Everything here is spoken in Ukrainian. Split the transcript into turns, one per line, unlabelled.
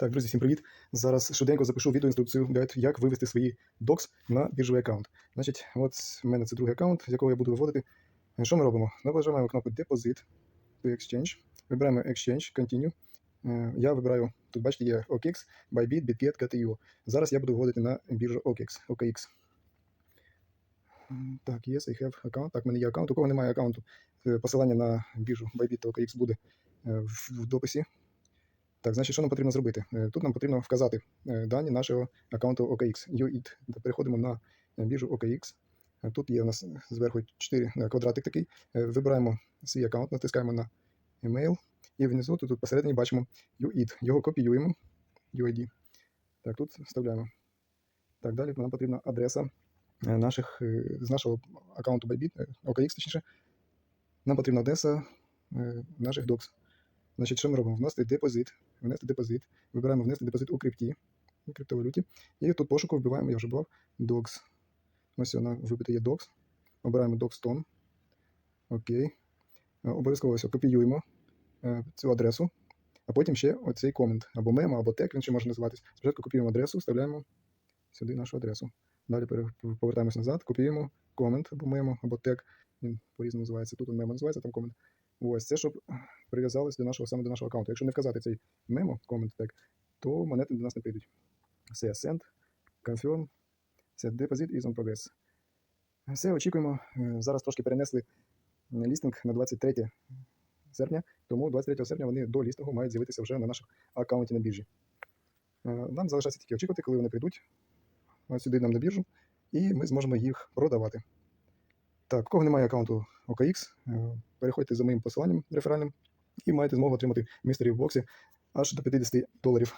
Так, друзі, всім привіт. Зараз швиденько запишу відеоінструкцію, як вивести свої докс на біржовий аккаунт. Значить, от в мене це другий аккаунт, з якого я буду виводити. Е, Що ми робимо? Нажимаємо кнопку Deposit to Exchange, вибираємо Exchange, Continue. Е, Я вибираю, тут бачите, є OKX, Bybit, BitGet, GTU. Зараз я буду виводити на біржу OKX. OKX. Так, yes, I have account. Так, в мене є аккаунт. У кого немає аккаунту, е, посилання на біржу Bybit та OKX буде в дописі. Так, значить, що нам потрібно зробити? Е, Тут нам потрібно вказати е, дані нашого аккаунту OKX. UID. Переходимо на е, біржу OKX. Тут є у нас зверху 4 квадратик такий. Вибираємо свій аккаунт, натискаємо на email. І внизу тут, тут посередині бачимо UID. Його копіюємо. UID. Так, тут вставляємо. Так, далі нам потрібна адреса наших, з нашого аккаунту Bybit, OKX, точніше. Нам потрібна адреса наших докс. Значить, що ми робимо? Внести депозит, внести депозит, вибираємо внести депозит у крипті, у криптовалюті. І тут пошуку вбиваємо, я вже брав, DOX. Ось вона вибита є DOX. Обираємо DOX Tone. Окей. Е, Обов'язково ось копіюємо е, цю адресу, а потім ще оцей комент, або мемо, або тег, він ще може називатись. Спочатку копіюємо адресу, вставляємо сюди нашу адресу. Далі повертаємось назад, копіюємо комент, або мемо, або тег. Він по-різному називається. Тут мемо називається, там комент. Ось це, щоб прив'язались до нашого саме до нашого аккаунту. Якщо не вказати цей мемо, комент тег, то монети до нас не прийдуть. Все, send, confirm, set deposit is on progress. Все, очікуємо. Е, Зараз трошки перенесли лістинг на 23 серпня, тому 23 серпня вони до лістингу мають з'явитися вже на нашому аккаунті на біржі. Е, Нам залишається тільки очікувати, коли вони прийдуть сюди нам на біржу, і ми зможемо їх продавати. Так, кого немає аккаунту OKX, е, переходьте за моїм посиланням реферальним і маєте змогу отримати містері в боксі аж до 50 доларів.